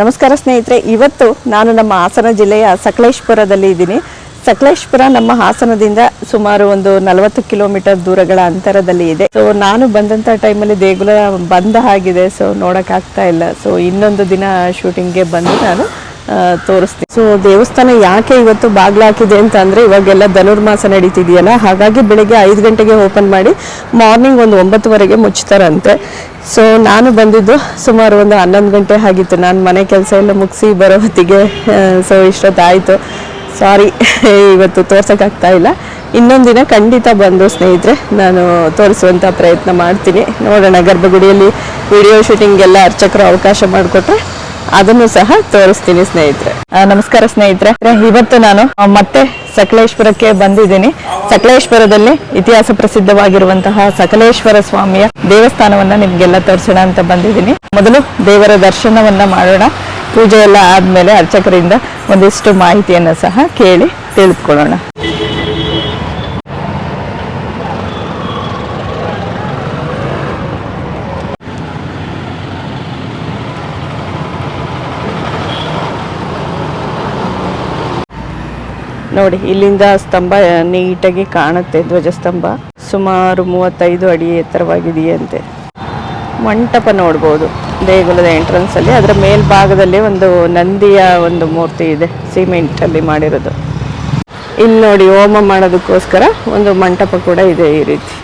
ನಮಸ್ಕಾರ ಸ್ನೇಹಿತರೆ, ಇವತ್ತು ನಾನು ನಮ್ಮ ಹಾಸನ ಜಿಲ್ಲೆಯ ಸಕಲೇಶ್ಪುರದಲ್ಲಿ ಇದ್ದೀನಿ. ಸಕಲೇಶ್ಪುರ ನಮ್ಮ ಹಾಸನದಿಂದ ಸುಮಾರು ಒಂದು ನಲವತ್ತು ಕಿಲೋಮೀಟರ್ ದೂರಗಳ ಅಂತರದಲ್ಲಿ ಇದೆ. ಸೊ ನಾನು ಬಂದಂಥ ಟೈಮಲ್ಲಿ ದೇಗುಲ ಬಂದ ಆಗಿದೆ ಸೊ ನೋಡೋಕ್ಕಾಗ್ತಾ ಇಲ್ಲ. ಸೊ ಇನ್ನೊಂದು ದಿನ ಶೂಟಿಂಗ್ಗೆ ಬಂದು ನಾನು ತೋರಿಸ್ತೀನಿ. ಸೊ ದೇವಸ್ಥಾನ ಯಾಕೆ ಇವತ್ತು ಬಾಗ್ಲ ಹಾಕಿದೆ ಅಂತ ಅಂದ್ರೆ ಇವಾಗೆಲ್ಲ ಧನುರ್ಮಾಸ ನಡೀತಿದೆಯಲ್ಲ, ಹಾಗಾಗಿ ಬೆಳಿಗ್ಗೆ ಐದು ಗಂಟೆಗೆ ಓಪನ್ ಮಾಡಿ ಮಾರ್ನಿಂಗ್ ಒಂದು ಒಂಬತ್ತುವರೆಗೆ ಮುಚ್ತಾರಂತೆ ಸೊ ನಾನು ಬಂದಿದ್ದು ಸುಮಾರು ಒಂದು ಹನ್ನೊಂದು ಗಂಟೆ ಆಗಿತ್ತು. ನಾನು ಮನೆ ಕೆಲಸ ಎಲ್ಲ ಮುಗಿಸಿ ಬರೋ ಹೊತ್ತಿಗೆ ಸೊ ಇಷ್ಟೊತ್ತಾಯಿತು. ಸಾರಿ ಇವತ್ತು ತೋರ್ಸೋಕ್ಕಾಗ್ತಾ ಇಲ್ಲ. ಇನ್ನೊಂದು ದಿನ ಖಂಡಿತ ಬಂದು ಸ್ನೇಹಿತರೆ, ನಾನು ತೋರಿಸುವಂಥ ಪ್ರಯತ್ನ ಮಾಡ್ತೀನಿ. ನೋಡೋಣ, ಗರ್ಭಗುಡಿಯಲ್ಲಿ ವಿಡಿಯೋ ಶೂಟಿಂಗೆಲ್ಲ ಅರ್ಚಕರು ಅವಕಾಶ ಮಾಡಿಕೊಟ್ರೆ ಅದನ್ನು ಸಹ ತೋರಿಸ್ತೀನಿ ಸ್ನೇಹಿತರೆ. ನಮಸ್ಕಾರ ಸ್ನೇಹಿತರೆ. ಇವತ್ತು ನಾನು ಮತ್ತೆ ಸಕಲೇಶ್ವರಕ್ಕೆ ಬಂದಿದ್ದೀನಿ. ಸಕಲೇಶ್ವರದಲ್ಲಿ ಇತಿಹಾಸ ಪ್ರಸಿದ್ಧವಾಗಿರುವಂತಹ ಸಕಲೇಶ್ವರ ಸ್ವಾಮಿಯ ದೇವಸ್ಥಾನವನ್ನ ನಿಮ್ಗೆಲ್ಲ ತೋರಿಸೋಣ ಅಂತ ಬಂದಿದ್ದೀನಿ. ಮೊದಲು ದೇವರ ದರ್ಶನವನ್ನ ಮಾಡೋಣ. ಪೂಜೆ ಎಲ್ಲ ಆದ್ಮೇಲೆ ಅರ್ಚಕರಿಂದ ಒಂದಿಷ್ಟು ಮಾಹಿತಿಯನ್ನ ಸಹ ಕೇಳಿ ತಿಳಿದುಕೊಳ್ಳೋಣ. ನೋಡಿ, ಇಲ್ಲಿಂದ ಸ್ತಂಭ ನೀಟಾಗಿ ಕಾಣುತ್ತೆ, ಧ್ವಜಸ್ತಂಭ. ಸುಮಾರು ಮೂವತ್ತೈದು ಅಡಿ ಎತ್ತರವಾಗಿದೆಯಂತೆ. ಮಂಟಪ ನೋಡ್ಬೋದು, ದೇಗುಲದ ಎಂಟ್ರೆನ್ಸ್ ಅಲ್ಲಿ. ಅದರ ಮೇಲ್ಭಾಗದಲ್ಲಿ ಒಂದು ನಂದಿಯ ಒಂದು ಮೂರ್ತಿ ಇದೆ ಸಿಮೆಂಟ್ ಅಲ್ಲಿ ಮಾಡಿರೋದು. ಇಲ್ಲಿ ನೋಡಿ, ಹೋಮ ಮಾಡೋದಕ್ಕೋಸ್ಕರ ಒಂದು ಮಂಟಪ ಕೂಡ ಇದೆ ಈ ರೀತಿ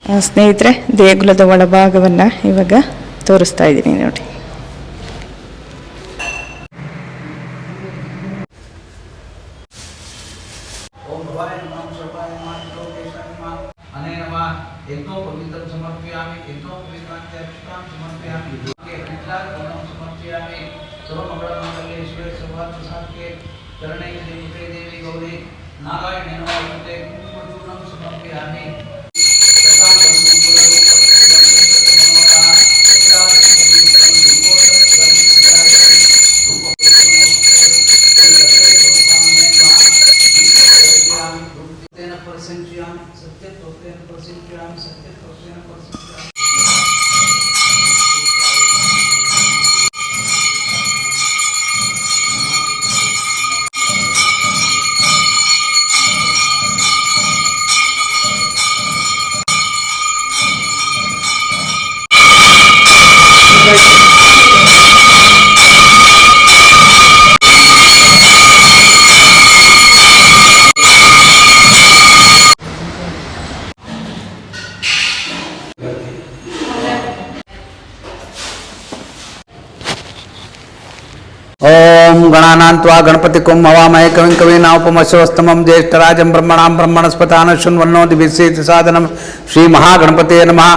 ಆ, ಸ್ನೇಹಿತರೆ ದೇಗುಲದ ಒಳಭಾಗವನ್ನು ಇವಾಗ ತೋರಿಸ್ತಾ ಇದ್ದೀನಿ ನೋಡಿ. त्वा गणपतिकुं हवामहे कविं कवीनामुपमस्यवस्तमं ज्येष्ठराजं ब्रह्मणां ब्रह्मणस्पतान् शृण्वन्नो दिविशेषसाधनं श्रीमहागणपते नमः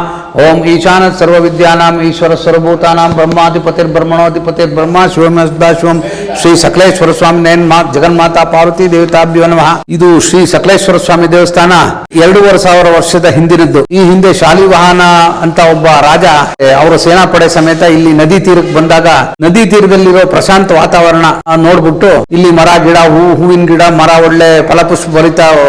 ॐ ईशानः सर्वविद्यानाम् ईश्वरस्वरभूतानां ब्रह्माधिपतिर्ब्रह्मणोधिपतिर्ब्रह्मा शिवं सदाशिवं ಶ್ರೀ ಸಕಲೇಶ್ವರ ಸ್ವಾಮಿ ನೇನ್ ಮಾ ಜಗನ್ಮಾತಾ ಪಾರ್ವತಿ ದೇವತಾಭ್ಯೋ ನಮಃ. ಇದು ಶ್ರೀ ಸಕಲೇಶ್ವರ ಸ್ವಾಮಿ ದೇವಸ್ಥಾನ ಎರಡೂವರೆ ಸಾವಿರ ವರ್ಷದ ಹಿಂದಿರಿದ್ದು ಈ ಹಿಂದೆ ಶಾಲಿವಾಹನ ಅಂತ ಒಬ್ಬ ರಾಜ ಅವರ ಸೇನಾಪಡೆ ಸಮೇತ ಇಲ್ಲಿ ನದಿ ತೀರಕ್ಕೆ ಬಂದಾಗ ನದಿ ತೀರದಲ್ಲಿರೋ ಪ್ರಶಾಂತ ವಾತಾವರಣ ನೋಡ್ಬಿಟ್ಟು ಇಲ್ಲಿ ಮರ ಗಿಡ ಹೂ ಹೂವಿನ ಗಿಡ ಮರ ಒಳ್ಳೆ ಫಲಪುಷ್ಪ ಭರಿತ ಆ,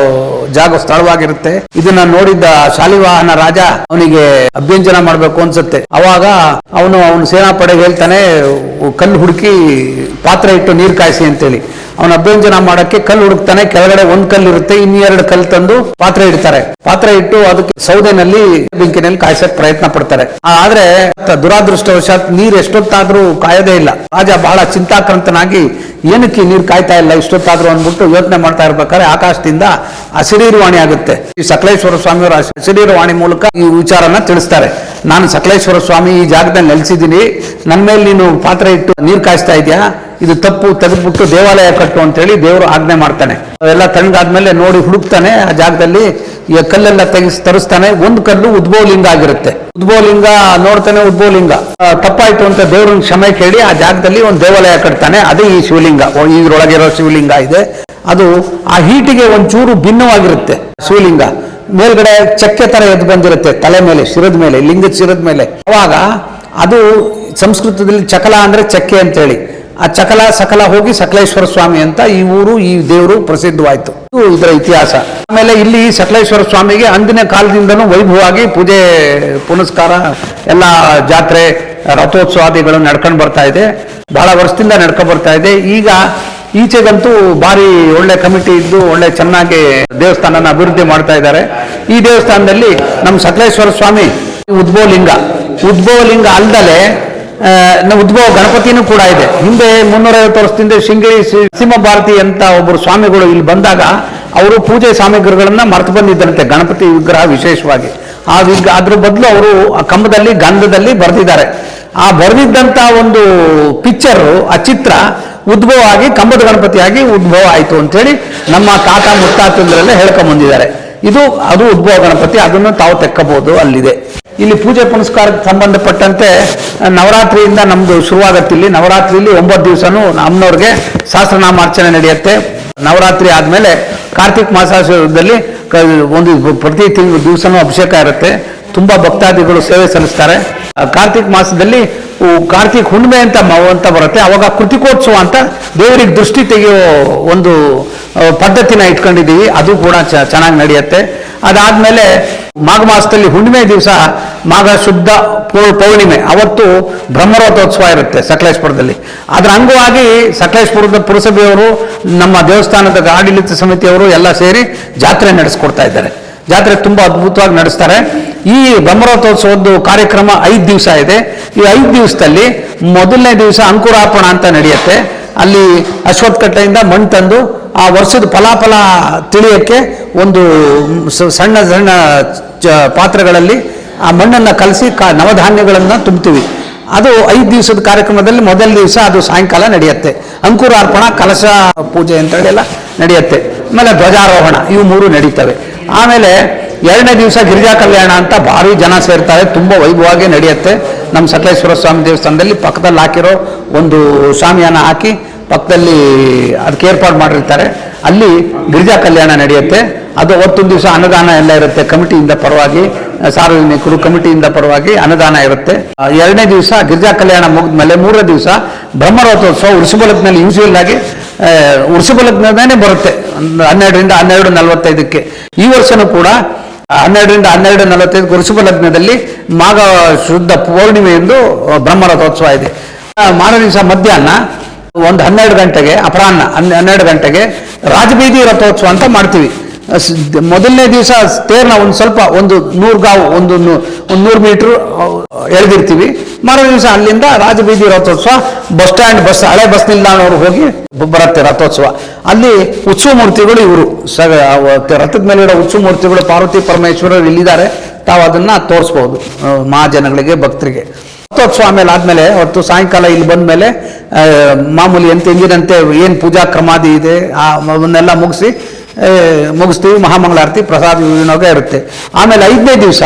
ಜಾಗ ಸ್ಥಳವಾಗಿರುತ್ತೆ. ಇದನ್ನ ನೋಡಿದ್ದ ಶಾಲಿವಾಹನ ರಾಜ ಅವನಿಗೆ ಅಭ್ಯಂಜನ ಮಾಡ್ಬೇಕು ಅನ್ಸುತ್ತೆ. ಅವಾಗ ಅವನು ಅವನು ಸೇನಾಪಡೆಗೆ ಹೇಳ್ತಾನೆ ಕಲ್ಲು ಹುಡುಕಿ ಪಾತ್ರೆ ಇಟ್ಟು ನೀರು ಕಾಯಿಸಿ ಅಂತೇಳಿ. ಅವನ ಅಭ್ಯಂಜನ ಮಾಡಕ್ಕೆ ಕಲ್ಲು ಹುಡುಕ್ತಾನೆ, ಕೆಳಗಡೆ ಒಂದ್ ಕಲ್ಲು ಇರುತ್ತೆ ಇನ್ನೆರಡು ಕಲ್ಲು ತಂದು ಪಾತ್ರೆ ಇಡ್ತಾರೆ. ಪಾತ್ರೆ ಇಟ್ಟು ಅದಕ್ಕೆ ಸೌದೆನಲ್ಲಿ, ಬೆಂಕಿನಲ್ಲಿ ಕಾಯಿಸಕ್ ಪ್ರಯತ್ನ ಪಡ್ತಾರೆ. ಆದ್ರೆ ದುರಾದೃಷ್ಟವಶಾತ್ ನೀರ್ ಎಷ್ಟೊತ್ತಾದ್ರೂ ಕಾಯದೇ ಇಲ್ಲ. ರಾಜ ಬಹಳ ಚಿಂತಾಕ್ರಾಂತನಾಗಿ ಏನಕ್ಕೆ ನೀರು ಕಾಯ್ತಾ ಇಲ್ಲ, ಇಷ್ಟೊತ್ತಾದ್ರೂ ಅಂದ್ಬಿಟ್ಟು ಯೋಚನೆ ಮಾಡ್ತಾ ಇರ್ಬೇಕಾದ್ರೆ ಆಕಾಶದಿಂದ ಹಸಿರೀರ್ವಾಣಿ ಆಗುತ್ತೆ. ಈ ಸಕಲೇಶ್ವರ ಸ್ವಾಮಿಯವರ ಹಸಿರೀರ್ವಾಣಿ ಮೂಲಕ ಈ ವಿಚಾರನ ತಿಳಿಸ್ತಾರೆ. ನಾನು ಸಕಲೇಶ್ವರ ಸ್ವಾಮಿ ಈ ಜಾಗದಲ್ಲಿ ನೆಲೆಸಿದ್ದೀನಿ. ನನ್ನ ಮೇಲೆ ನೀನು ಪಾತ್ರೆ ಇಟ್ಟು ನೀರು ಕಾಯಿಸ್ತಾ ಇದೆಯಾ? ಇದು ತಪ್ಪು, ತೆಗೆದ್ಬಿಟ್ಟು ದೇವಾಲಯ ಕಟ್ಟು ಅಂತೇಳಿ ದೇವರು ಆಜ್ಞೆ ಮಾಡ್ತಾನೆ. ಅವೆಲ್ಲ ತಣ್ಣಗಾದ್ಮೇಲೆ ನೋಡಿ ಹುಡುಕ್ತಾನೆ ಆ ಜಾಗದಲ್ಲಿ, ಈ ಕಲ್ಲೆಲ್ಲ ತೆಗಿಸ್ ತರಿಸ್ತಾನೆ. ಒಂದು ಕಲ್ಲು ಉದ್ಭವಲಿಂಗ ಆಗಿರುತ್ತೆ. ಉದ್ಭವಲಿಂಗ ನೋಡ್ತಾನೆ ಉದ್ಭವಲಿಂಗ ಲಿಂಗ ತಪ್ಪಾಯ್ತು ಅಂತ ದೇವ್ರನ್ನ ಕ್ಷಮೆ ಕೇಳಿ ಆ ಜಾಗದಲ್ಲಿ ಒಂದು ದೇವಾಲಯ ಕಟ್ತಾನೆ. ಅದೇ ಈ ಶಿವಲಿಂಗ. ಇದ್ರೊಳಗಿರೋ ಶಿವಲಿಂಗ ಇದೆ. ಅದು ಆ ಹೀಟಿಗೆ ಒಂಚೂರು ಭಿನ್ನವಾಗಿರುತ್ತೆ ಶಿವಲಿಂಗ. ಮೇಲ್ಗಡೆ ಚಕ್ಕೆ ತರ ಎದ್ದು ಬಂದಿರುತ್ತೆ, ತಲೆ ಮೇಲೆ, ಶಿರದ ಮೇಲೆ, ಲಿಂಗದ ಶಿರದ ಮೇಲೆ. ಅವಾಗ ಅದು ಸಂಸ್ಕೃತದಲ್ಲಿ ಚಕಲ ಅಂದ್ರೆ ಚಕ್ಕೆ ಅಂತೇಳಿ. ಆ ಚಕಲ ಸಕಲ ಹೋಗಿ ಸಕಲೇಶ್ವರ ಸ್ವಾಮಿ ಅಂತ ಈ ಊರು, ಈ ದೇವರು ಪ್ರಸಿದ್ಧವಾಯಿತು. ಇದು ಇದರ ಇತಿಹಾಸ. ಆಮೇಲೆ ಇಲ್ಲಿ ಸಕಲೇಶ್ವರ ಸ್ವಾಮಿಗೆ ಅಂದಿನ ಕಾಲದಿಂದನೂ ವೈಭವವಾಗಿ ಪೂಜೆ, ಪುನಸ್ಕಾರ, ಎಲ್ಲ ಜಾತ್ರೆ, ರಥೋತ್ಸವಾದಿಗಳು ನಡ್ಕೊಂಡು ಬರ್ತಾ ಇದೆ. ಬಹಳ ವರ್ಷದಿಂದ ನಡ್ಕೊಂಡು ಬರ್ತಾ ಇದೆ. ಈಗ ಈಚೆಗಂತೂ ಭಾರಿ ಒಳ್ಳೆ ಕಮಿಟಿ ಇದ್ದು ಒಳ್ಳೆ ಚೆನ್ನಾಗಿ ದೇವಸ್ಥಾನನ ಅಭಿವೃದ್ಧಿ ಮಾಡ್ತಾ ಇದ್ದಾರೆ. ಈ ದೇವಸ್ಥಾನದಲ್ಲಿ ನಮ್ಮ ಸಕಲೇಶ್ವರ ಸ್ವಾಮಿ ಉದ್ಭವ ಲಿಂಗ ಉದ್ಭವ ಲಿಂಗ ನ- ಉದ್ಭವ ಗಣಪತಿನೂ ಕೂಡ ಇದೆ. ಹಿಂದೆ ಮುನ್ನೂರೈವತ್ತು ವರ್ಷದಿಂದ ಶೃಂಗೇರಿ ಸಿಂಹ ಭಾರತಿ ಅಂತ ಒಬ್ಬರು ಸ್ವಾಮಿಗಳು ಇಲ್ಲಿ ಬಂದಾಗ ಅವರು ಪೂಜೆ ಸಾಮಗ್ರಿಗಳನ್ನ ಮರೆತು ಬಂದಿದ್ದರಂತೆ ಗಣಪತಿ ವಿಗ್ರಹ ವಿಶೇಷವಾಗಿ. ಆ ವಿಗ್ ಅದ್ರ ಬದಲು ಅವರು ಆ ಕಂಬದಲ್ಲಿ, ಗಂಧದಲ್ಲಿ ಬರೆದಿದ್ದಾರೆ. ಆ ಬರೆದಿದ್ದಂಥ ಒಂದು ಪಿಕ್ಚರು, ಆ ಚಿತ್ರ ಉದ್ಭವ ಆಗಿ ಕಂಬದ ಗಣಪತಿಯಾಗಿ ಉದ್ಭವ ಆಯಿತು ಅಂತೇಳಿ ನಮ್ಮ ತಾತ ಮುತ್ತಾತಂದ್ರೆಲ್ಲ ಹೇಳ್ಕೊಂಡ್ ಬಂದಿದ್ದಾರೆ. ಇದು, ಅದು ಉದ್ಭವ ಗಣಪತಿ, ಅದನ್ನು ತಾವು ತೆಕ್ಕಬಹುದು ಅಲ್ಲಿದೆ. ಇಲ್ಲಿ ಪೂಜೆ ಪುನಸ್ಕಾರಕ್ಕೆ ಸಂಬಂಧಪಟ್ಟಂತೆ ನವರಾತ್ರಿಯಿಂದ ನಮ್ಮದು ಶುರುವಾಗುತ್ತೆ ಇಲ್ಲಿ. ನವರಾತ್ರಿಯಲ್ಲಿ ಒಂಬತ್ತು ದಿವಸನೂ ಅಮ್ಮನವ್ರಿಗೆ ಸಹಸ್ರನಾಮಾರ್ಚನೆ ನಡೆಯುತ್ತೆ. ನವರಾತ್ರಿ ಆದಮೇಲೆ ಕಾರ್ತಿಕ್ ಮಾಸದಲ್ಲಿ ಒಂದು ಪ್ರತಿ ತಿಂಗಳು ದಿವಸನೂ ಅಭಿಷೇಕ ಇರುತ್ತೆ. ತುಂಬಾ ಭಕ್ತಾದಿಗಳು ಸೇವೆ ಸಲ್ಲಿಸ್ತಾರೆ. ಕಾರ್ತಿಕ್ ಮಾಸದಲ್ಲಿ ಕಾರ್ತಿಕ್ ಹುಣ್ಣಿಮೆ ಅಂತ ಅಂತ ಬರುತ್ತೆ. ಅವಾಗ ಕೃತಿಕೋತ್ಸವ ಅಂತ ದೇವರಿಗೆ ದೃಷ್ಟಿ ತೆಗೆಯೋ ಒಂದು ಪದ್ಧತಿನ ಇಟ್ಕೊಂಡಿದ್ದೀವಿ. ಅದು ಕೂಡ ಚ- ಚೆನ್ನಾಗಿ ನಡೆಯುತ್ತೆ. ಅದಾದ್ಮೇಲೆ ಮಾಘ ಮಾಸದಲ್ಲಿ ಹುಣ್ಣಿಮೆ ದಿವಸ ಮಾಘ ಶುದ್ಧ ಪೌರ್ಣಿಮೆ. ಅವತ್ತು ಬ್ರಹ್ಮರಥೋತ್ಸವ ಇರುತ್ತೆ ಸಕಲೇಶ್ಪುರದಲ್ಲಿ. ಅದರ ಅಂಗವಾಗಿ ಸಕಲೇಶ್ಪುರದ ಪುರಸಭೆಯವರು, ನಮ್ಮ ದೇವಸ್ಥಾನದ ಆಡಳಿತ ಸಮಿತಿಯವರು ಎಲ್ಲ ಸೇರಿ ಜಾತ್ರೆ ನಡೆಸ್ಕೊಡ್ತಾ ಇದ್ದಾರೆ. ಜಾತ್ರೆ ತುಂಬಾ ಅದ್ಭುತವಾಗಿ ನಡೆಸ್ತಾರೆ. ಈ ಬ್ರಹ್ಮರಥೋತ್ಸವದ್ದು ಕಾರ್ಯಕ್ರಮ ಐದು ದಿವಸ ಇದೆ. ಈ ಐದು ದಿವಸದಲ್ಲಿ ಮೊದಲನೇ ದಿವಸ ಅಂಕುರಾರ್ಪಣ ಅಂತ ನಡೆಯುತ್ತೆ. ಅಲ್ಲಿ ಅಶ್ವತ್ಥ ಕಟ್ಟೆಯಿಂದ ಮಣ್ಣು ತಂದು ಆ ವರ್ಷದ ಫಲಾಫಲ ತಿಳಿಯಕ್ಕೆ ಒಂದು ಸಣ್ಣ ಸಣ್ಣ ಪಾತ್ರೆಗಳಲ್ಲಿ ಆ ಮಣ್ಣನ್ನು ಕಲಸಿ ಕ ನವಧಾನ್ಯಗಳನ್ನು ತುಂಬ್ತೀವಿ. ಅದು ಐದು ದಿವಸದ ಕಾರ್ಯಕ್ರಮದಲ್ಲಿ ಮೊದಲ ದಿವಸ ಅದು ಸಾಯಂಕಾಲ ನಡೆಯುತ್ತೆ. ಅಂಕುರಾರ್ಪಣ, ಕಲಶ ಪೂಜೆ ಅಂತೇಳಿ ಎಲ್ಲ ನಡೆಯುತ್ತೆ. ಆಮೇಲೆ ಧ್ವಜಾರೋಹಣ, ಇವು ಮೂರು ನಡೀತವೆ. ಆಮೇಲೆ ಎರಡನೇ ದಿವಸ ಗಿರಿಜಾ ಕಲ್ಯಾಣ ಅಂತ ಭಾರಿ ಜನ ಸೇರ್ತಾರೆ, ತುಂಬ ವೈಭವವಾಗಿ ನಡೆಯುತ್ತೆ. ನಮ್ಮ ಸಕಲೇಶ್ವರ ಸ್ವಾಮಿ ದೇವಸ್ಥಾನದಲ್ಲಿ ಪಕ್ಕದಲ್ಲಿ ಹಾಕಿರೋ ಒಂದು ಸ್ವಾಮಿಯನ್ನು ಹಾಕಿ ಪಕ್ಕದಲ್ಲಿ ಅದಕ್ಕೆ ಏರ್ಪಾಡು ಮಾಡಿರ್ತಾರೆ. ಅಲ್ಲಿ ಗಿರಿಜಾ ಕಲ್ಯಾಣ ನಡೆಯುತ್ತೆ. ಅದು ಅವತ್ತೊಂದು ದಿವಸ ಅನುದಾನ ಎಲ್ಲ ಇರುತ್ತೆ. ಕಮಿಟಿಯಿಂದ ಪರವಾಗಿ, ಸಾರ್ವಜನಿಕರು ಕಮಿಟಿಯಿಂದ ಪರವಾಗಿ ಅನುದಾನ ಇರುತ್ತೆ. ಎರಡನೇ ದಿವಸ ಗಿರಿಜಾ ಕಲ್ಯಾಣ ಮುಗಿದ್ಮೇಲೆ ಮೂರನೇ ದಿವಸ ಬ್ರಹ್ಮರಥೋತ್ಸವ ಉರ್ಸುಬಲಕ್ನಲ್ಲಿ ಯೂಶುವಲ್ ಆಗಿ ಆ, ಉರ್ಸುಬಲಗ್ನದೇ ಬರುತ್ತೆ. ಹನ್ನೆರಡರಿಂದ ಹನ್ನೆರಡು ನಲವತ್ತೈದಕ್ಕೆ. ಈ ವರ್ಷನೂ ಕೂಡ ಹನ್ನೆರಡರಿಂದ ಹನ್ನೆರಡು ನಲವತ್ತೈದು ವೃಷಭ ಲಗ್ನದಲ್ಲಿ ಮಾಘ ಶುದ್ಧ ಪೌರ್ಣಿಮೆಯಂದು ಬ್ರಹ್ಮರಥೋತ್ಸವ ಇದೆ. ಮಾರನೇ ದಿವಸ ಮಧ್ಯಾಹ್ನ ಒಂದು ಹನ್ನೆರಡು ಗಂಟೆಗೆ ಅಪರಾಹ್ನ ಹನ್ನೆ- ಹನ್ನೆರಡು ಗಂಟೆಗೆ ರಾಜಬೀದಿ ರಥೋತ್ಸವ ಅಂತ ಮಾಡ್ತೀವಿ. ಮೊದಲನೇ ದಿವಸ ತೇರ್ನ ಒಂದು ಸ್ವಲ್ಪ ಒಂದು ನೂರು ಗಾವು, ಒಂದು ಒಂದು ನೂರು ಮೀಟ್ರ್ ಎಳೆದಿರ್ತೀವಿ. ಮಾರನೇ ದಿವಸ ಅಲ್ಲಿಂದ ರಾಜಬೀದಿ ರಥೋತ್ಸವ, ಬಸ್ ಸ್ಟ್ಯಾಂಡ್, ಬಸ್, ಹಳೆ ಬಸ್ ನಿಲ್ದಾಣವ್ರು ಹೋಗಿ ಬರುತ್ತೆ ರಥೋತ್ಸವ. ಅಲ್ಲಿ ಉತ್ಸವ ಮೂರ್ತಿಗಳು ಇವರು. ರಥದ ಮೇಲೆ ಇರೋ ಉತ್ಸವ ಮೂರ್ತಿಗಳು ಪಾರ್ವತಿ ಪರಮೇಶ್ವರರು ಇಲ್ಲಿದ್ದಾರೆ. ತಾವು ಅದನ್ನ ತೋರಿಸ್ಬೋದು ಮಹಾಜನಗಳಿಗೆ ಭಕ್ತರಿಗೆ. ರಥೋತ್ಸವ ಆಮೇಲೆ ಆದಮೇಲೆ ಹೊತ್ತು ಸಾಯಂಕಾಲ ಇಲ್ಲಿ ಬಂದ ಮೇಲೆ ಮಾಮೂಲಿ ಎಂತ ಎಂದಿನಂತೆ ಏನು ಪೂಜಾ ಕ್ರಮಾದಿ ಇದೆ ಅವನ್ನೆಲ್ಲ ಮುಗಿಸಿ ಮುಗಿಸ್ತೀವಿ, ಮಹಾಮಂಗಳಾರತಿ, ಪ್ರಸಾದ ವಿನಿಯೋಗ ಇರುತ್ತೆ. ಆಮೇಲೆ ಐದನೇ ದಿವಸ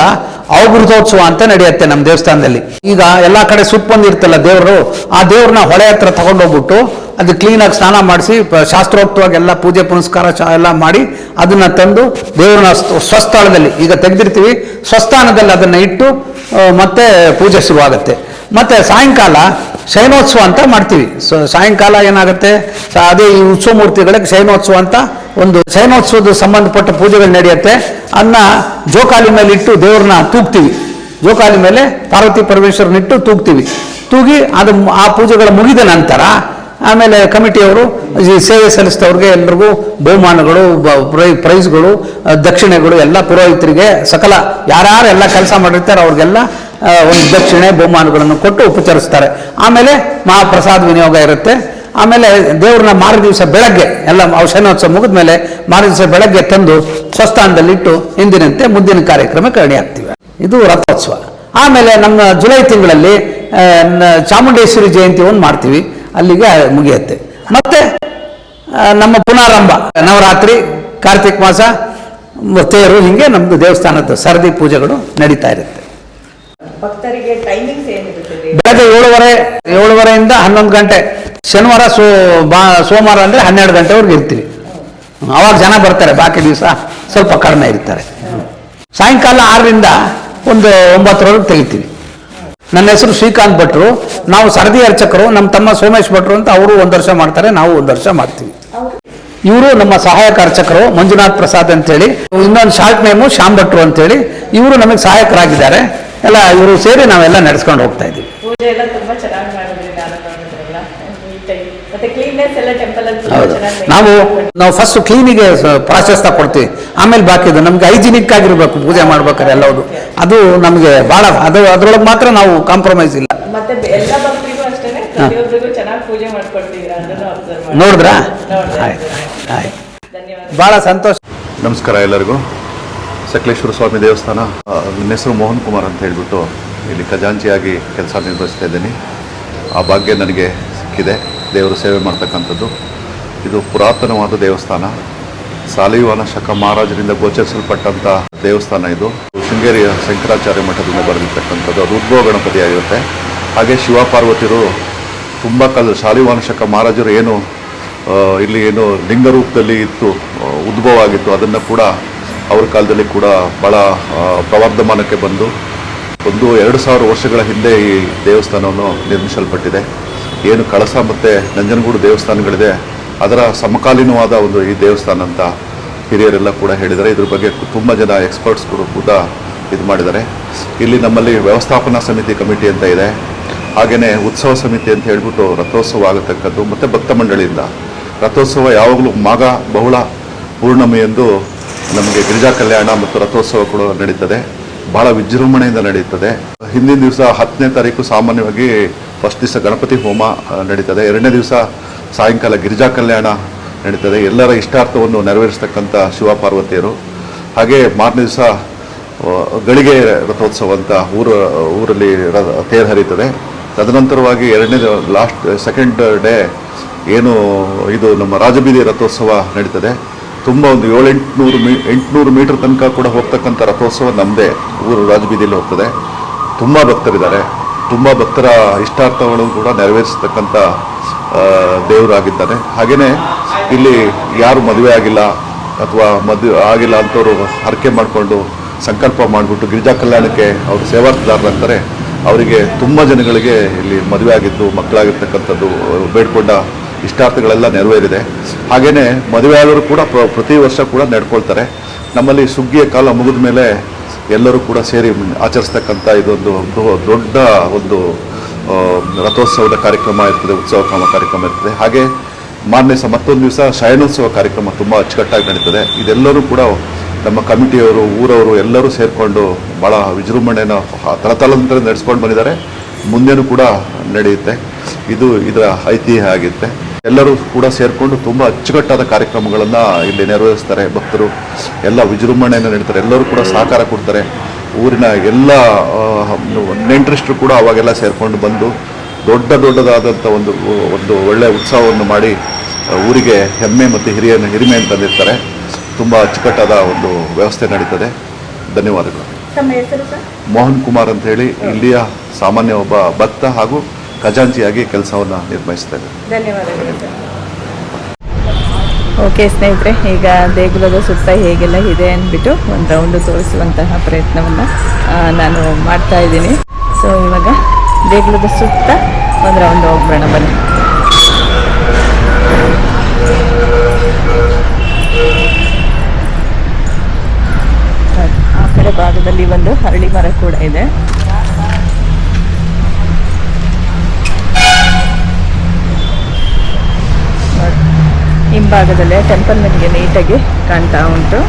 ಅವಭೃತೋತ್ಸವ ಅಂತ ನಡೆಯುತ್ತೆ ನಮ್ಮ ದೇವಸ್ಥಾನದಲ್ಲಿ. ಈಗ ಎಲ್ಲ ಕಡೆ ಸುತ್ತ ಬಂದಿರ್ತಲ್ಲ ದೇವರು, ಆ ದೇವ್ರನ್ನ ಹೊಳೆ ಹತ್ರ ತಗೊಂಡೋಗ್ಬಿಟ್ಟು ಅದು ಕ್ಲೀನಾಗಿ ಸ್ನಾನ ಮಾಡಿಸಿ ಶಾಸ್ತ್ರೋಕ್ತವಾಗಿ ಎಲ್ಲ ಪೂಜೆ, ಪುನಸ್ಕಾರ ಎಲ್ಲ ಮಾಡಿ ಅದನ್ನ ತಂದು ದೇವ್ರನ್ನ ಸ್ಥ- ಸ್ವಸ್ಥಳದಲ್ಲಿ ಈಗ ತೆಗೆದಿರ್ತೀವಿ. ಸ್ವಸ್ಥಾನದಲ್ಲಿ ಅದನ್ನ ಇಟ್ಟು ಮತ್ತೆ ಪೂಜೆ ಶುರುವಾಗುತ್ತೆ. ಮತ್ತೆ ಸಾಯಂಕಾಲ ಶಯನೋತ್ಸವ ಅಂತ ಮಾಡ್ತೀವಿ. ಸೊ ಸಾಯಂಕಾಲ ಏನಾಗುತ್ತೆ? ಅದೇ ಈ ಉತ್ಸವ ಮೂರ್ತಿಗಳಿಗೆ ಶಯನೋತ್ಸವ ಅಂತ ಒಂದು ಶಯನೋತ್ಸವದ ಸಂಬಂಧಪಟ್ಟ ಪೂಜೆಗಳು ನಡೆಯುತ್ತೆ. ಅನ್ನ ಜೋಕಾಲಿ ಮೇಲೆ ಇಟ್ಟು ದೇವ್ರನ್ನ ತೂಗ್ತೀವಿ. ಜೋಕಾಲಿ ಮೇಲೆ ಪಾರ್ವತಿ ಪರಮೇಶ್ವರನಿಟ್ಟು ತೂಗ್ತೀವಿ. ತೂಗಿ ಅದು ಆ ಪೂಜೆಗಳು ಮುಗಿದ ನಂತರ ಆಮೇಲೆ ಕಮಿಟಿಯವರು ಈ ಸೇವೆ ಸಲ್ಲಿಸಿದವ್ರಿಗೆ ಎಲ್ರಿಗೂ ಬಹುಮಾನಗಳು ಪ್ರೈಸ್ಗಳು ದಕ್ಷಿಣೆಗಳು, ಎಲ್ಲ ಪುರೋಹಿತರಿಗೆ ಸಕಲ ಯಾರ್ಯಾರು ಎಲ್ಲ ಕೆಲಸ ಮಾಡಿರ್ತಾರೆ ಅವ್ರಿಗೆಲ್ಲ ಒಂದು ದಕ್ಷಿಣೆ, ಬಹುಮಾನಗಳನ್ನು ಕೊಟ್ಟು ಉಪಚರಿಸ್ತಾರೆ. ಆಮೇಲೆ ಮಹಾಪ್ರಸಾದ ವಿನಿಯೋಗ ಇರುತ್ತೆ. ಆಮೇಲೆ ದೇವ್ರನ್ನ ಮಾರು ದಿವಸ ಬೆಳಗ್ಗೆ ಎಲ್ಲ ಔಷಧೋತ್ಸವ ಮುಗಿದ ಮೇಲೆ ಮಾರು ದಿವಸ ಬೆಳಗ್ಗೆ ತಂದು ಸ್ವಸ್ಥಾನದಲ್ಲಿಟ್ಟು ಹಿಂದಿನಂತೆ ಮುಂದಿನ ಕಾರ್ಯಕ್ರಮ ಕರಣಿ ಆಗ್ತೀವಿ ಇದು ರಥೋತ್ಸವ. ಆಮೇಲೆ ನಮ್ಮ ಜುಲೈ ತಿಂಗಳಲ್ಲಿ ಚಾಮುಂಡೇಶ್ವರಿ ಜಯಂತಿ ಒಂದು ಮಾಡ್ತೀವಿ. ಅಲ್ಲಿಗೆ ಮುಗಿಯುತ್ತೆ. ಮತ್ತೆ ನಮ್ಮ ಪುನಾರಂಭ ನವರಾತ್ರಿ ಕಾರ್ತಿಕ್ ಮಾಸ ತೇರು ಹಿಂಗೆ ನಮ್ದು ದೇವಸ್ಥಾನದ ಸರದಿ ಪೂಜೆಗಳು ನಡೀತಾ ಇರುತ್ತೆ. ಭಕ್ತರಿಗೆ ಬೆಳಗ್ಗೆ ಏಳುವರೆ ಏಳುವರೆಯಿಂದ ಹನ್ನೊಂದು ಗಂಟೆ ಶನಿವಾರ, ಸೋ, ಬಾ, ಸೋಮವಾರ ಅಂದರೆ ಹನ್ನೆರಡು ಗಂಟೆವರೆಗೆ ಇರ್ತೀವಿ. ಅವಾಗ ಜನ ಬರ್ತಾರೆ, ಬಾಕಿ ದಿವಸ ಸ್ವಲ್ಪ ಕಡಿಮೆ ಇರ್ತಾರೆ. ಸಾಯಂಕಾಲ ಆರರಿಂದ ಒಂದು ಒಂಬತ್ತರವರೆಗೆ ತೆಗಿತೀವಿ. ನನ್ನ ಹೆಸರು ಶ್ರೀಕಾಂತ್ ಭಟ್ರು. ನಾವು ಸರದಿ ಅರ್ಚಕರು, ನಮ್ಮ ತಮ್ಮ ಸೋಮೇಶ್ ಭಟ್ರು ಅಂತ ಅವರು ಒಂದು ವರ್ಷ ಮಾಡ್ತಾರೆ, ನಾವು ಒಂದು ವರ್ಷ ಮಾಡ್ತೀವಿ. ಇವರು ನಮ್ಮ ಸಹಾಯಕ ಅರ್ಚಕರು, ಮಂಜುನಾಥ್ ಪ್ರಸಾದ್ ಅಂತೇಳಿ, ಇನ್ನೊಂದು ಶಾರ್ಟ್ ನೇಮು ಶ್ಯಾಮ್ ಭಟ್ರು ಅಂತೇಳಿ. ಇವರು ನಮಗೆ ಸಹಾಯಕರಾಗಿದ್ದಾರೆ. ಎಲ್ಲ ಇವರು ಸೇರಿ ನಾವೆಲ್ಲ ನಡೆಸ್ಕೊಂಡು ಹೋಗ್ತಾ ಇದ್ದೀವಿ ಪೂಜೆ ಎಲ್ಲ ತುಂಬಾ ಚೆನ್ನಾಗಿ ಮಾಡಿದ್ರಿ ನಾನು ನೋಡಿದ್ರಲ್ಲ ನೀಟಾಗಿ ಮತ್ತೆ ಕ್ಲೀನ್ನೆಸ್ ಎಲ್ಲ ಟೆಂಪಲ್ ಅಲ್ಲಿ ತುಂಬಾ ಹೌದು. ನಾವು ನಾವು ಫಸ್ಟ್ ಕ್ಲೀನಿಗೆ ಪ್ರಾಶಸ್ತ್ಯ ಕೊಡ್ತೀವಿ ಆಮೇಲೆ ಬಾಕಿದು ನಮ್ಗೆ ಹೈಜಿನಿಕ್ ಆಗಿರ್ಬೇಕು ಪೂಜೆ ಮಾಡ್ಬೇಕಾದ್ರೆ ಎಲ್ಲವುದು ಅದು ನಮಗೆ ಬಹಳ ಅದು ಅದ್ರೊಳಗೆ ಮಾತ್ರ ನಾವು ಕಾಂಪ್ರಮೈಸ್ ಇಲ್ಲ. ಮತ್ತೆ ಎಲ್ಲ ಭಕ್ತರಿಗೂ ಅಷ್ಟೇನೆ ಪ್ರತಿಯೊಬ್ಬರಿಗೂ ಚೆನ್ನಾಗಿ ಪೂಜೆ ಮಾಡ್ಕೊಡ್ತೀರಾ ಅದನ್ನು ಅಬ್ಸರ್ವ್ ಮಾಡಿ ನೋಡಿದ್ರಾ. ಆಯ್ತು ಆಯ್ತು. ಬಹಳ ಸಂತೋಷ. ನಮಸ್ಕಾರ ಎಲ್ಲರಿಗೂ. ಸಕಲೇಶ್ವರ ಸ್ವಾಮಿ ದೇವಸ್ಥಾನ ನನ್ನ ಹೆಸರು ಮೋಹನ್ ಕುಮಾರ್ ಅಂತ ಹೇಳಿಬಿಟ್ಟು ಇಲ್ಲಿ ಖಜಾಂಚಿಯಾಗಿ ಕೆಲಸ ನಿರ್ವಹಿಸ್ತಾ ಇದ್ದೀನಿ. ಆ ಭಾಗ್ಯ ನನಗೆ ಸಿಕ್ಕಿದೆ. ದೇವರು ಸೇವೆ ಮಾಡ್ತಕ್ಕಂಥದ್ದು. ಇದು ಪುರಾತನವಾದ ದೇವಸ್ಥಾನ. ಸಾಲಿವಾನ ಶಕ ಮಹಾರಾಜರಿಂದ ಗೋಚರಿಸಲ್ಪಟ್ಟಂಥ ದೇವಸ್ಥಾನ ಇದು. ಶೃಂಗೇರಿಯ ಶಂಕರಾಚಾರ್ಯ ಮಠದಿಂದ ಬರೆದಿರ್ತಕ್ಕಂಥದ್ದು. ಅದು ಉದ್ಭವ ಗಣಪತಿ ಆಗಿರುತ್ತೆ. ಹಾಗೆ ಶಿವ ಪಾರ್ವತಿಯರು ತುಂಬ ಕಾಲ ಶಾಲಿವಾನ ಶಕ ಮಹಾರಾಜರು ಏನು ಇಲ್ಲಿ ಏನು ಲಿಂಗ ರೂಪದಲ್ಲಿ ಇತ್ತು ಉದ್ಭವ ಆಗಿತ್ತು. ಅದನ್ನು ಕೂಡ ಅವ್ರ ಕಾಲದಲ್ಲಿ ಕೂಡ ಭಾಳ ಪ್ರವರ್ಧಮಾನಕ್ಕೆ ಬಂದು ಒಂದು ಎರಡು ಸಾವಿರ ವರ್ಷಗಳ ಹಿಂದೆ ಈ ದೇವಸ್ಥಾನವನ್ನು ನಿರ್ಮಿಸಲ್ಪಟ್ಟಿದೆ. ಏನು ಕಳಸ ಮತ್ತು ನಂಜನಗೂಡು ದೇವಸ್ಥಾನಗಳಿದೆ, ಅದರ ಸಮಕಾಲೀನವಾದ ಒಂದು ಈ ದೇವಸ್ಥಾನ ಅಂತ ಹಿರಿಯರೆಲ್ಲ ಕೂಡ ಹೇಳಿದ್ದಾರೆ. ಇದ್ರ ಬಗ್ಗೆ ತುಂಬ ಜನ ಎಕ್ಸ್ಪರ್ಟ್ಸ್ಗಳು ಕೂಡ ಇದು ಮಾಡಿದ್ದಾರೆ. ಇಲ್ಲಿ ನಮ್ಮಲ್ಲಿ ವ್ಯವಸ್ಥಾಪನಾ ಸಮಿತಿ ಕಮಿಟಿ ಅಂತ ಇದೆ. ಹಾಗೆಯೇ ಉತ್ಸವ ಸಮಿತಿ ಅಂತ ಹೇಳ್ಬಿಟ್ಟು ರಥೋತ್ಸವ ಆಗತಕ್ಕದ್ದು ಮತ್ತು ಭಕ್ತ ಮಂಡಳಿಯಿಂದ. ರಥೋತ್ಸವ ಯಾವಾಗಲೂ ಮಾಘ, ಬಹುಳ, ಪೂರ್ಣಮಿ ಎಂದು ನಮಗೆ ಗಿರಿಜಾ ಕಲ್ಯಾಣ ಮತ್ತು ರಥೋತ್ಸವ ಕೂಡ ನಡೀತದೆ. ಬಹಳ ವಿಜೃಂಭಣೆಯಿಂದ ನಡೆಯುತ್ತದೆ. ಹಿಂದಿನ ದಿವಸ ಹತ್ತನೇ ತಾರೀಕು ಸಾಮಾನ್ಯವಾಗಿ ಫಸ್ಟ್ ದಿವಸ ಗಣಪತಿ ಹೋಮ ನಡೀತದೆ. ಎರಡನೇ ದಿವಸ ಸಾಯಂಕಾಲ ಗಿರಿಜಾ ಕಲ್ಯಾಣ ನಡೀತದೆ. ಎಲ್ಲರ ಇಷ್ಟಾರ್ಥವನ್ನು ನೆರವೇರಿಸತಕ್ಕಂಥ ಶಿವ ಪಾರ್ವತಿಯರು ಹಾಗೆ ಮಾರನೇ ದಿವಸ ಗಳಿಗೆ ರಥೋತ್ಸವ ಅಂತ ಊರು, ಊರಲ್ಲಿ ತೇರು ಹರಿತದೆ ತದನಂತರವಾಗಿ ಎರಡನೇ ಲಾಸ್ಟ್ ಸೆಕೆಂಡ್ ಡೇ ಏನು, ಇದು ನಮ್ಮ ರಾಜಬೀದಿ ರಥೋತ್ಸವ ನಡೀತದೆ. ತುಂಬ ಒಂದು ಏಳೆಂಟುನೂರು ಮೀ, ಎಂಟುನೂರು ಮೀಟರ್ ತನಕ ಕೂಡ ಹೋಗ್ತಕ್ಕಂಥ ರಥೋತ್ಸವ ನಮ್ಮದೇ ಊರು ರಾಜಬೀದಿಯಲ್ಲಿ ಹೋಗ್ತದೆ. ತುಂಬ ಭಕ್ತರಿದ್ದಾರೆ. ತುಂಬ ಭಕ್ತರ ಇಷ್ಟಾರ್ಥಗಳು ಕೂಡ ನೆರವೇರಿಸತಕ್ಕಂಥ ದೇವರಾಗಿದ್ದಾನೆ ಹಾಗೆಯೇ ಇಲ್ಲಿ ಯಾರು ಮದುವೆ ಆಗಿಲ್ಲ ಅಥವಾ ಮದುವೆ ಆಗಿಲ್ಲ ಅಂಥವ್ರು ಹರಕೆ ಮಾಡಿಕೊಂಡು ಸಂಕಲ್ಪ ಮಾಡಿಬಿಟ್ಟು ಗಿರಿಜಾ ಕಲ್ಯಾಣಕ್ಕೆ ಅವರು ಸೇವಾರ್ಥದಾರರಾಗ್ತಾರೆ ಅವರಿಗೆ ತುಂಬ ಜನಗಳಿಗೆ ಇಲ್ಲಿ ಮದುವೆ ಆಗಿದ್ದು, ಮಕ್ಕಳಾಗಿರ್ತಕ್ಕಂಥದ್ದು, ಬೇಡ್ಕೊಂಡ ಇಷ್ಟಾರ್ಥಗಳೆಲ್ಲ ನೆರವೇರಿದೆ. ಹಾಗೆಯೇ ಮದುವೆ ಆದರೂ ಕೂಡ ಪ್ರ- ಪ್ರತಿ ವರ್ಷ ಕೂಡ ನಡ್ಕೊಳ್ತಾರೆ. ನಮ್ಮಲ್ಲಿ ಸುಗ್ಗಿಯ ಕಾಲ ಮುಗಿದ ಮೇಲೆ ಎಲ್ಲರೂ ಕೂಡ ಸೇರಿ ಆಚರಿಸ್ತಕ್ಕಂಥ ಇದೊಂದು ದೊಡ್ಡ ಒಂದು ರಥೋತ್ಸವದ ಕಾರ್ಯಕ್ರಮ ಇರ್ತದೆ, ಉತ್ಸವ ಕ್ರಮ ಕಾರ್ಯಕ್ರಮ ಇರ್ತದೆ. ಹಾಗೆ ಮಾರನೇ ಸಹ ಮತ್ತೊಂದು ದಿವಸ ಶಯನೋತ್ಸವ ಕಾರ್ಯಕ್ರಮ ತುಂಬ ಅಚ್ಚುಕಟ್ಟಾಗಿ ನಡೀತದೆ. ಇದೆಲ್ಲರೂ ಕೂಡ ನಮ್ಮ ಕಮಿಟಿಯವರು, ಊರವರು ಎಲ್ಲರೂ ಸೇರಿಕೊಂಡು ಭಾಳ ವಿಜೃಂಭಣೆನ ತಲತಲಂತರ ನಡೆಸ್ಕೊಂಡು ಬಂದಿದ್ದಾರೆ. ಮುಂದೆನೂ ಕೂಡ ನಡೆಯುತ್ತೆ. ಇದು ಇದರ ಐತಿಹ್ಯ ಆಗಿರುತ್ತೆ. ಎಲ್ಲರೂ ಕೂಡ ಸೇರಿಕೊಂಡು ತುಂಬ ಅಚ್ಚುಕಟ್ಟಾದ ಕಾರ್ಯಕ್ರಮಗಳನ್ನು ಇಲ್ಲಿ ನೆರವೇರಿಸ್ತಾರೆ. ಭಕ್ತರು ಎಲ್ಲ ವಿಜೃಂಭಣೆಯನ್ನು ನೀಡ್ತಾರೆ. ಎಲ್ಲರೂ ಕೂಡ ಸಹಕಾರ ಕೊಡ್ತಾರೆ. ಊರಿನ ಎಲ್ಲ ನೆಂಟರಿಷ್ಟರು ಕೂಡ ಅವಾಗೆಲ್ಲ ಸೇರಿಕೊಂಡು ಬಂದು ದೊಡ್ಡ ದೊಡ್ಡದಾದಂಥ ಒಂದು ಒಂದು ಒಳ್ಳೆಯ ಉತ್ಸವವನ್ನು ಮಾಡಿ ಊರಿಗೆ ಹೆಮ್ಮೆ ಮತ್ತು ಹಿರಿಯ ಹಿರಿಮೆಯನ್ನು ತಂದಿರ್ತಾರೆ ತುಂಬ ಅಚ್ಚುಕಟ್ಟಾದ ಒಂದು ವ್ಯವಸ್ಥೆ ನಡೀತದೆ. ಧನ್ಯವಾದಗಳು. ಮೋಹನ್ ಕುಮಾರ್ ಅಂತ ಹೇಳಿ ಇಲ್ಲಿಯ ಸಾಮಾನ್ಯ ಒಬ್ಬ ಭಕ್ತ ಹಾಗೂ ಖಜಾಂಚಿಯಾಗಿ ಕೆಲಸವನ್ನು ನಿರ್ವಹಿಸ್ತಾ ಓಕೆ ಸ್ನೇಹಿತರೆ, ಈಗ ದೇಗುಲದ ಸುತ್ತ ಹೇಗೆಲ್ಲ ಇದೆ ಅಂದ್ಬಿಟ್ಟು ಒಂದು ರೌಂಡು ತೋರಿಸುವಂತಹ ಪ್ರಯತ್ನವನ್ನು ನಾನು ಮಾಡ್ತಾ ಇದ್ದೀನಿ. ಸೊ ಇವಾಗ ದೇಗುಲದ ಸುತ್ತ ಒಂದು ರೌಂಡ್ ಹೋಗ್ಬೇಡ ಬನ್ನಿ. ಆ ಕಡೆ ಭಾಗದಲ್ಲಿ ಒಂದು ಹರಳಿ ಮರ ಕೂಡ ಇದೆ ನೋಡಿ ಹಿಂಭಾಗದಲ್ಲೇ ಟೆಂಪಲ್ ನಿಮಗೆ ನೀಟಾಗಿ ಕಾಣ್ತಾ ಉಂಟು.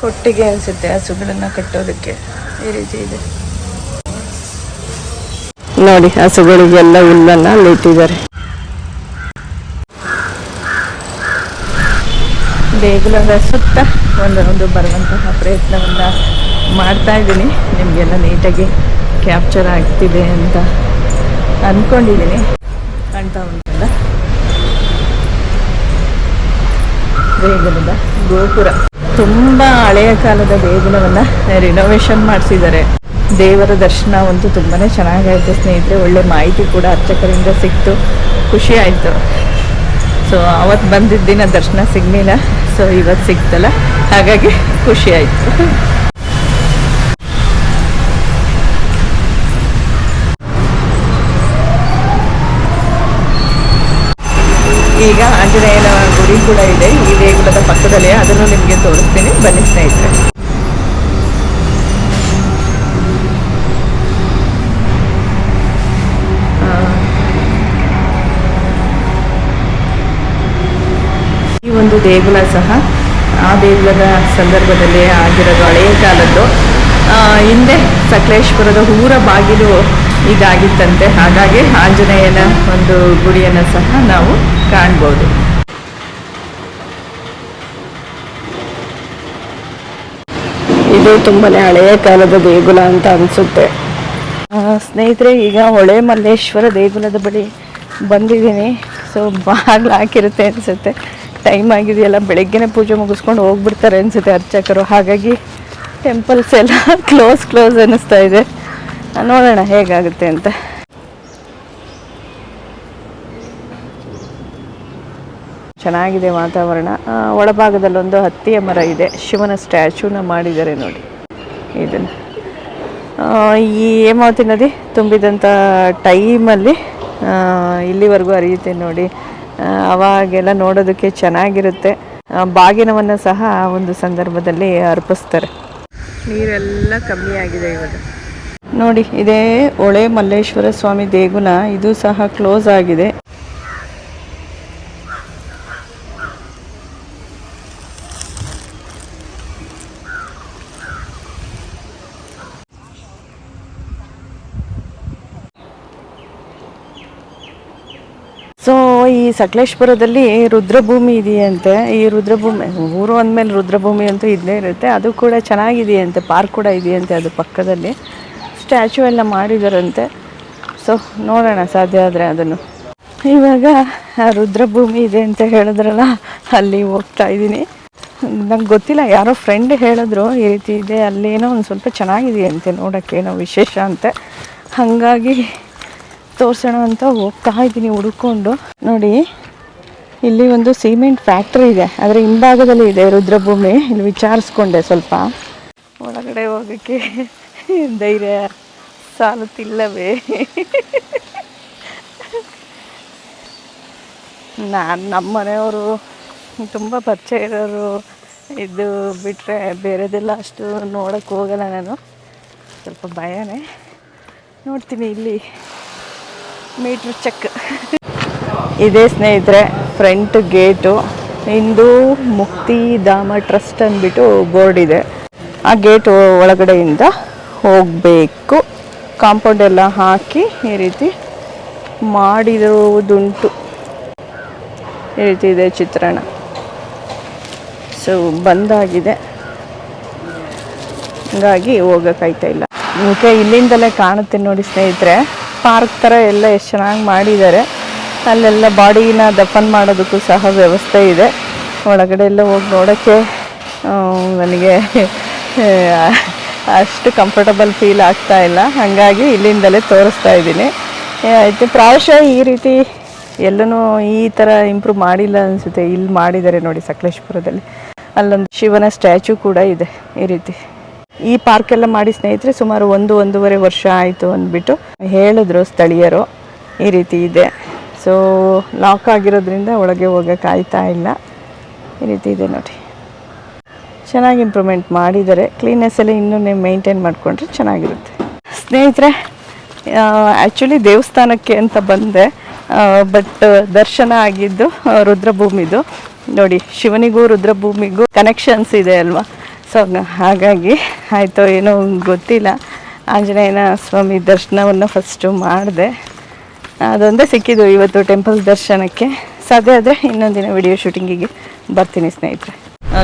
ಕೊಟ್ಟಿಗೆ ಅನಿಸುತ್ತೆ ಹಸುಗಳನ್ನ ಕಟ್ಟೋದಕ್ಕೆ. ಈ ರೀತಿ ಇದೆ. ನೋಡಿ ಹಸುಗಳಿಗೆಲ್ಲ ಹುಲ್ಲನ್ನ ಅಲ್ಲಿ ಇಟ್ಟಿದ್ದಾರೆ ದೇಗುಲದ ಸುತ್ತ ಒಂದು ಒಂದು ಬರುವಂತಹ ಪ್ರಯತ್ನವನ್ನು ಮಾಡ್ತಾ ಇದ್ದೀನಿ. ನಿಮಗೆಲ್ಲ ನೀಟಾಗಿ ಕ್ಯಾಪ್ಚರ್ ಆಗ್ತಿದೆ ಅಂತ ಅಂದ್ಕೊಂಡಿದ್ದೀನಿ ಅಂತ ಉಂಟಲ್ಲ? ದೇಗುಲದ ಗೋಪುರ. ತುಂಬ ಹಳೆಯ ಕಾಲದ ದೇಗುಲವನ್ನು ರಿನೋವೇಷನ್ ಮಾಡಿಸಿದ್ದಾರೆ. ದೇವರ ದರ್ಶನ ಅಂತೂ ತುಂಬಾ ಚೆನ್ನಾಗಾಯಿತು. ಸ್ನೇಹಿತರೆ, ಒಳ್ಳೆ ಮಾಹಿತಿ ಕೂಡ ಅರ್ಚಕರಿಂದ ಸಿಕ್ತು. ಖುಷಿ ಆಯಿತು. ಸೊ ಅವತ್ತು ಬಂದಿದ್ದ ದಿನ ದರ್ಶನ ಸಿಗಲಿಲ್ಲ. ಸೊ ಇವತ್ತು ಸಿಗ್ತಲ್ಲ. ಹಾಗಾಗಿ ಖುಷಿ ಆಯಿತು. ಈಗ ಆಂಜನೇಯನ ಗುಡಿ ಕೂಡ ಇದೆ. ಈ ದೇಗುಲದ ಪಕ್ಕದಲ್ಲೇ ಅದನ್ನು ನಿಮಗೆ ತೋರಿಸ್ತೀನಿ. ಬನ್ನಿ ಸ್ನೇಹಿತರೆ. ಈ ಒಂದು ದೇಗುಲ ಸಹ ಆ ದೇಗುಲದ ಸಂದರ್ಭದಲ್ಲಿ ಆಗಿರೋದು ಹಳೆಯ ಕಾಲದ್ದು. ಹಿಂದೆ ಸಕಲೇಶ್ಪುರದ ಊರ ಬಾಗಿಲು ಇದಾಗಿತ್ತಂತೆ. ಹಾಗಾಗಿ ಆಂಜನೇಯನ ಒಂದು ಗುಡಿಯನ್ನು ಸಹ ನಾವು ಕಾಣ್ಬೋದು. ಇದು ತುಂಬಾನೇ ಹಳೆಯ ಕಾಲದ ದೇಗುಲ ಅಂತ ಅನ್ಸುತ್ತೆ. ಸ್ನೇಹಿತರೆ, ಈಗ ಹೊಳೆ ಮಲ್ಲೇಶ್ವರ ದೇಗುಲದ ಬಳಿ ಬಂದಿದ್ದೀನಿ. ಸೊ ಬಾಗಿಲು ಹಾಕಿರುತ್ತೆ ಅನಿಸುತ್ತೆ. ಟೈಮ್ ಆಗಿದೆಯಲ್ಲ, ಬೆಳಗ್ಗೆನೆ ಪೂಜೆ ಮುಗಿಸ್ಕೊಂಡು ಹೋಗ್ಬಿಡ್ತಾರೆ ಅನಿಸುತ್ತೆ ಅರ್ಚಕರು. ಹಾಗಾಗಿ ಟೆಂಪಲ್ಸ್ ಎಲ್ಲ ಕ್ಲೋಸ್ ಕ್ಲೋಸ್ ಅನ್ನಿಸ್ತಾ ಇದೆ. ನೋಡೋಣ ಹೇಗಾಗುತ್ತೆ ಅಂತ. ಚೆನ್ನಾಗಿದೆ ವಾತಾವರಣ. ಒಳಭಾಗದಲ್ಲೊಂದು ಹತ್ತಿಯ ಮರ ಇದೆ. ಶಿವನ ಸ್ಟ್ಯಾಚ್ಯೂನ ಮಾಡಿದ್ದಾರೆ ನೋಡಿ. ಇದನ್ನು. ಈ ಹೇಮಾವತಿ ನದಿ ತುಂಬಿದಂಥ ಟೈಮಲ್ಲಿ ಇಲ್ಲಿವರೆಗೂ ಅರಿಯುತ್ತೆ ನೋಡಿ. ಅವಾಗೆಲ್ಲ ನೋಡೋದಕ್ಕೆ ಚೆನ್ನಾಗಿರುತ್ತೆ. ಬಾಗಿನವನ್ನು ಸಹ ಒಂದು ಸಂದರ್ಭದಲ್ಲಿ ಅರ್ಪಿಸ್ತಾರೆ. ನೀರೆಲ್ಲ ಕಮ್ಮಿ ಆಗಿದೆ ಇವಾಗ. ನೋಡಿ, ಇದೇ ಹೊಳೆ ಮಲ್ಲೇಶ್ವರ ಸ್ವಾಮಿ ದೇಗುಲ, ಇದು ಸಹ ಕ್ಲೋಸ್ ಆಗಿದೆ ಸೊ ಈ ಸಕಲೇಶ್ಪುರದಲ್ಲಿ ರುದ್ರಭೂಮಿ ಇದೆಯಂತೆ. ಈ ರುದ್ರಭೂಮಿ, ಊರು ಅಂದಮೇಲೆ ರುದ್ರಭೂಮಿ ಅಂತೂ ಇದ್ದೇ ಇರುತ್ತೆ. ಅದು ಕೂಡ ಚೆನ್ನಾಗಿದೆಯಂತೆ, ಪಾರ್ಕ್ ಕೂಡ ಇದೆಯಂತೆ ಅದು ಪಕ್ಕದಲ್ಲಿ. ಸ್ಟ್ಯಾಚು ಎಲ್ಲ ಮಾಡಿದಾರಂತೆ. ಸೊ ನೋಡೋಣ, ಸಾಧ್ಯ ಆದರೆ ಅದನ್ನು. ಇವಾಗ ರುದ್ರಭೂಮಿ ಇದೆ ಅಂತ ಹೇಳಿದ್ರಲ್ಲ, ಅಲ್ಲಿ ಹೋಗ್ತಾ ಇದ್ದೀನಿ. ನಂಗೆ ಗೊತ್ತಿಲ್ಲ, ಯಾರೋ ಫ್ರೆಂಡ್ ಹೇಳಿದ್ರು, ಈ ರೀತಿ ಇದೆ ಅಲ್ಲೇನೋ ಒಂದು ಸ್ವಲ್ಪ ಚೆನ್ನಾಗಿದೆಯಂತೆ ನೋಡೋಕ್ಕೇನೋ ವಿಶೇಷ ಅಂತೆ. ಹಾಗಾಗಿ ತೋರಿಸೋಣ ಅಂತ ಹೋಗ್ತಾ ಇದ್ದೀನಿ ಹುಡುಕೊಂಡು. ನೋಡಿ, ಇಲ್ಲಿ ಒಂದು ಸಿಮೆಂಟ್ ಫ್ಯಾಕ್ಟ್ರಿ ಇದೆ. ಅದರ ಹಿಂಭಾಗದಲ್ಲಿ ಇದೆ ರುದ್ರಭೂಮಿ. ಇಲ್ಲಿ ವಿಚಾರಿಸ್ಕೊಂಡೆ ಸ್ವಲ್ಪ. ಒಳಗಡೆ ಹೋಗೋಕ್ಕೆ ಧೈರ್ಯ ಸಾಲುತ್ತಿಲ್ಲವೇ? ನಾನು ನಮ್ಮ ಮನೆಯವರು ತುಂಬ ಪರಿಚಯ ಇರೋರು. ಇದು ಬಿಟ್ಟರೆ ಬೇರೆದೆಲ್ಲ ಅಷ್ಟು ನೋಡೋಕ್ಕೆ ಹೋಗಲ್ಲ ನಾನು. ಸ್ವಲ್ಪ ಭಯನೇ. ನೋಡ್ತೀನಿ ಇಲ್ಲಿ. Meter check. ಇದೇ ಸ್ನೇಹಿತರೆ, ಫ್ರಂಟ್ ಗೇಟು. ಮುಕ್ತಿ ಧಾಮ ಟ್ರಸ್ಟ್ ಅಂದ್ಬಿಟ್ಟು ಬೋರ್ಡ್ ಇದೆ. ಆ ಗೇಟ್ ಒಳಗಡೆಯಿಂದ ಹೋಗಬೇಕು. ಕಾಂಪೌಂಡ್ ಎಲ್ಲ ಹಾಕಿ ಈ ರೀತಿ ಮಾಡಿರುವುದುಂಟು ಈ ರೀತಿ ಇದೆ ಚಿತ್ರಣ. ಸೊ ಬಂದಾಗಿದೆ. ಹಂಗಾಗಿ ಹೋಗೋಕ್ಕಾಯ್ತಾ ಇಲ್ಲ. ಓಕೆ ಇಲ್ಲಿಂದಲೇ ಕಾಣುತ್ತೆ ನೋಡಿ ಸ್ನೇಹಿತರೆ. ಪಾರ್ಕ್ ಥರ ಎಲ್ಲ ಎಷ್ಟು ಚೆನ್ನಾಗಿ ಮಾಡಿದ್ದಾರೆ. ಅಲ್ಲೆಲ್ಲ ಬಾಡಿನ ದಫನ್ ಮಾಡೋದಕ್ಕೂ ಸಹ ವ್ಯವಸ್ಥೆ ಇದೆ. ಒಳಗಡೆ ಎಲ್ಲ ಹೋಗಿ ನೋಡೋಕ್ಕೆ ನನಗೆ ಅಷ್ಟು ಕಂಫರ್ಟಬಲ್ ಫೀಲ್ ಆಗ್ತಾ ಇಲ್ಲ. ಹಾಗಾಗಿ ಇಲ್ಲಿಂದಲೇ ತೋರಿಸ್ತಾ ಇದ್ದೀನಿ. ಆಯಿತು. ಪ್ರಾಯಶಃ ಈ ರೀತಿ ಎಲ್ಲನೂ ಈ ಥರ ಇಂಪ್ರೂವ್ ಮಾಡಿಲ್ಲ ಅನಿಸುತ್ತೆ. ಇಲ್ಲಿ ಮಾಡಿದ್ದಾರೆ ನೋಡಿ ಸಕಲೇಶ್ಪುರದಲ್ಲಿ. ಅಲ್ಲೊಂದು ಶಿವನ ಸ್ಟ್ಯಾಚು ಕೂಡ ಇದೆ ಈ ರೀತಿ. ಈ ಪಾರ್ಕ್ ಎಲ್ಲ ಮಾಡಿ ಸ್ನೇಹಿತರೆ ಸುಮಾರು ಒಂದು, ಒಂದೂವರೆ ವರ್ಷ ಆಯಿತು ಅಂದ್ಬಿಟ್ಟು ಹೇಳಿದ್ರು ಸ್ಥಳೀಯರು. ಈ ರೀತಿ ಇದೆ. ಸೊ ಲಾಕ್ ಆಗಿರೋದ್ರಿಂದ ಒಳಗೆ ಹೋಗೋಕೆ ಆಯ್ತಾ ಇಲ್ಲ. ಈ ರೀತಿ ಇದೆ ನೋಡಿ. ಚೆನ್ನಾಗಿ ಇಂಪ್ರೂವ್ಮೆಂಟ್ ಮಾಡಿದ್ದಾರೆ. ಕ್ಲೀನೆಸ್ ಎಲ್ಲ ಇನ್ನೂ ನೀವು ಮೇಂಟೈನ್ ಮಾಡಿಕೊಂಡ್ರೆ ಚೆನ್ನಾಗಿರುತ್ತೆ. ಸ್ನೇಹಿತರೆ ಆ್ಯಕ್ಚುಲಿ ದೇವಸ್ಥಾನಕ್ಕೆ ಅಂತ ಬಂದೆ. ಬಟ್ ದರ್ಶನ ಆಗಿದ್ದು ರುದ್ರಭೂಮಿದು. ನೋಡಿ, ಶಿವನಿಗೂ ರುದ್ರಭೂಮಿಗೂ ಕನೆಕ್ಷನ್ಸ್ ಇದೆ ಅಲ್ವಾ? ಸೊ, ಹಾಗಾಗಿ ಆಯಿತು, ಏನೋ ಗೊತ್ತಿಲ್ಲ. ಆಂಜನೇಯನ ಸ್ವಾಮಿ ದರ್ಶನವನ್ನು ಫಸ್ಟು ಮಾಡಿದೆ. ಅದೊಂದೇ ಸಿಕ್ಕಿದ್ದು ಇವತ್ತು ಟೆಂಪಲ್ ದರ್ಶನಕ್ಕೆ. ಸಾಧ್ಯ ಆದರೆ ಇನ್ನೊಂದಿನ ವಿಡಿಯೋ ಶೂಟಿಂಗಿಗೆ ಬರ್ತೀನಿ ಸ್ನೇಹಿತರೆ.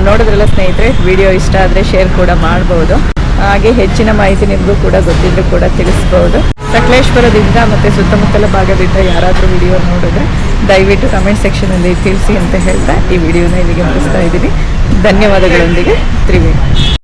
ನೋಡಿದ್ರಲ್ಲ ಸ್ನೇಹಿತರೆ ವಿಡಿಯೋ ಇಷ್ಟ ಆದರೆ ಶೇರ್ ಕೂಡ ಮಾಡ್ಬೋದು. ಹಾಗೆ ಹೆಚ್ಚಿನ ಮಾಹಿತಿ ನಿಮಗೂ ಕೂಡ ಗೊತ್ತಿದ್ದರೂ ಕೂಡ ತಿಳಿಸ್ಬೋದು. ಸಕಲೇಶ್ವರದಿಂದ ಮತ್ತು ಸುತ್ತಮುತ್ತಲ ಭಾಗದಿಂದ ಯಾರಾದರೂ ವಿಡಿಯೋ ನೋಡಿದ್ರೆ ದಯವಿಟ್ಟು ಕಮೆಂಟ್ ಸೆಕ್ಷನಲ್ಲಿ ತಿಳಿಸಿ ಅಂತ ಹೇಳ್ತಾ ಈ ವಿಡಿಯೋನ ಇಲ್ಲಿಗೆ ಮುಗಿಸ್ತಾ ಇದ್ದೀನಿ. ಧನ್ಯವಾದಗಳೊಂದಿಗೆ. ತ್ರಿವೇಣಿ.